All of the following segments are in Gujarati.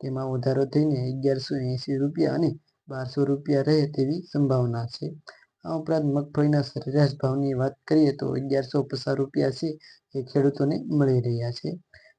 તેમાં વધારો થઈને અગિયારસો એંસી રૂપિયા અને બારસો રૂપિયા રહે તેવી સંભાવના છે. આ ઉપરાંત મગફળીના સરેરાશ ભાવની વાત કરીએ તો અગિયારસો પચાસ રૂપિયા છે એ ખેડૂતોને મળી રહ્યા છે.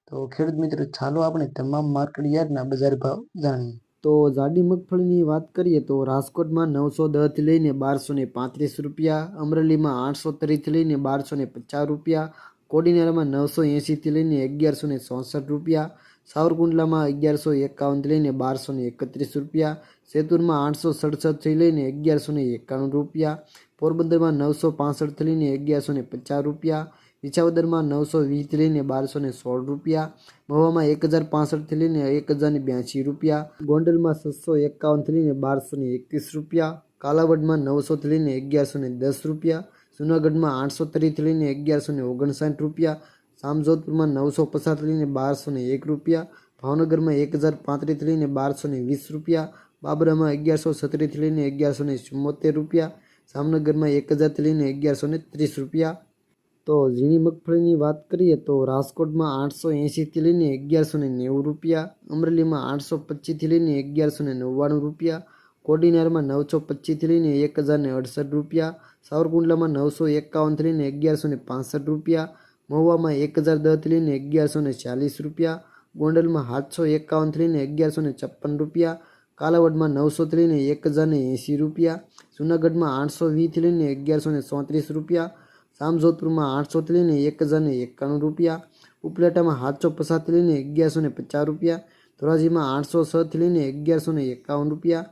તો ખેડૂત મિત્રો, ચાલો આપણે તમામ માર્કેટ યાર્ડના બજાર ભાવ જાણીએ. તો જાડી મગફળીની વાત કરીએ તો રાજકોટમાં નવસો દસથી લઈને બારસો ને પાંત્રીસ રૂપિયા, અમરેલીમાં આઠસો ત્રીસથી લઈને બારસો ને પચાસ રૂપિયા, કોડીનારમાં નવસો એંશીથી લઈને અગિયારસો ને ચોસઠ રૂપિયા સાવરકુંડલામાં અગિયારસો એકાવનથી લઈને બારસોને એકત્રીસ રૂપિયા, સેતુરમાં આઠસો સડસઠથી લઈને અગિયારસો ને એકાણું રૂપિયા, પોરબંદરમાં નવસો પાસઠથી લઈને અગિયારસોને પચાસ રૂપિયા વિછાવદરમાં નવસો વીસથી લઈને બારસો ને સોળ રૂપિયા, મહુવામાં એક હજાર પાસઠથી લઈને એક હજાર બ્યાસી રૂપિયા, ગોંડલમાં છસો એકાવનથી લઈને બારસો ને એકવીસ રૂપિયા, કાલાવડમાં નવસોથી લઈને અગિયારસો ને દસ રૂપિયા, જૂનાગઢમાં આઠસો ત્રીસથી લઈને અગિયારસો ને ઓગણસાઠ રૂપિયા જામજોધપુરમાં નવસો પચાસથી લઈને બારસો ને એક રૂપિયા, ભાવનગરમાં એક હજાર પાંત્રીસથી લઈને બારસો ને વીસ રૂપિયા, બાબરામાં અગિયારસો છત્રીસથી લઈને અગિયારસો ને ચુમ્મોતેર રૂપિયા, જામનગરમાં એક હજારથી લઈને અગિયારસો ને ત્રીસ રૂપિયા. તો ઝીણી મગફળીની વાત કરીએ તો રાજકોટમાં આઠસો એંશીથી લઈને અગિયારસો ને નેવું રૂપિયા, અમરેલીમાં આઠસો પચીસથી લઈને અગિયારસો ને નવ્વાણું રૂપિયા, કોડીનારમાં નવસો પચીસથી લઈને એક હજાર ને અડસઠ રૂપિયા, સાવરકુંડલામાં નવસો એકાવનથી લઈને અગિયારસો ને પાસઠ રૂપિયા મહુવામાં એક હજાર દસથી લઈને અગિયારસો ને ચાલીસ રૂપિયા, ગોંડલમાં સાતસો એકાવનથી લઈને અગિયારસો ને છપ્પન રૂપિયા, કાલાવડમાં નવસોથી લઈને એક હજાર ને એંસી રૂપિયા, જુનાગઢમાં આઠસો વીસથી લઈને અગિયારસો ને ચોત્રીસ રૂપિયા, સામજોધપુરમાં આઠસોથી લઈને એક હજાર ને એકાણું રૂપિયા, ઉપલેટામાં સાતસો પચાસથી લઈને અગિયારસો ને પચાસ રૂપિયા, ધોરાજીમાં આઠસો છથી લઈને અગિયારસો ને એકાવન રૂપિયા,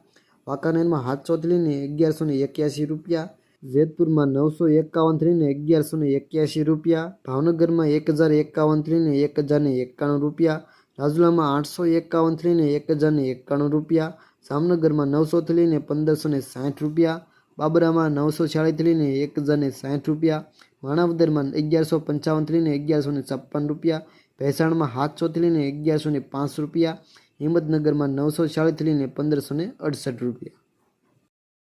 વાંકાનેરમાં સાતસોથી લઈને અગિયારસો ને એક્યાસી રૂપિયા જેતપુરમાં નવસો એકાવન લઈને અગિયારસો ને એક્યાસી રૂપિયા, ભાવનગરમાં એક હજાર એકાવન લઈને એક હજાર ને એકાણું રૂપિયા, રાજુલામાં આઠસો એકાવન લઈને એક હજાર ને એકાણું રૂપિયા, જામનગરમાં નવસોથી લઈને પંદરસો ને સાઠ રૂપિયા, બાબરામાં નવસો ચાળીસથી લઈને એક હજાર ને સાઠ રૂપિયા, માણાવદરમાં અગિયારસો પંચાવનથી લઈને અગિયારસો ને છપ્પન રૂપિયા, ભેસાણમાં સાતસોથી લઈને અગિયારસો ને પાંચ રૂપિયા, હિંમતનગરમાં નવસો ચાળીસથી લઈને પંદરસો ને અડસઠ રૂપિયા.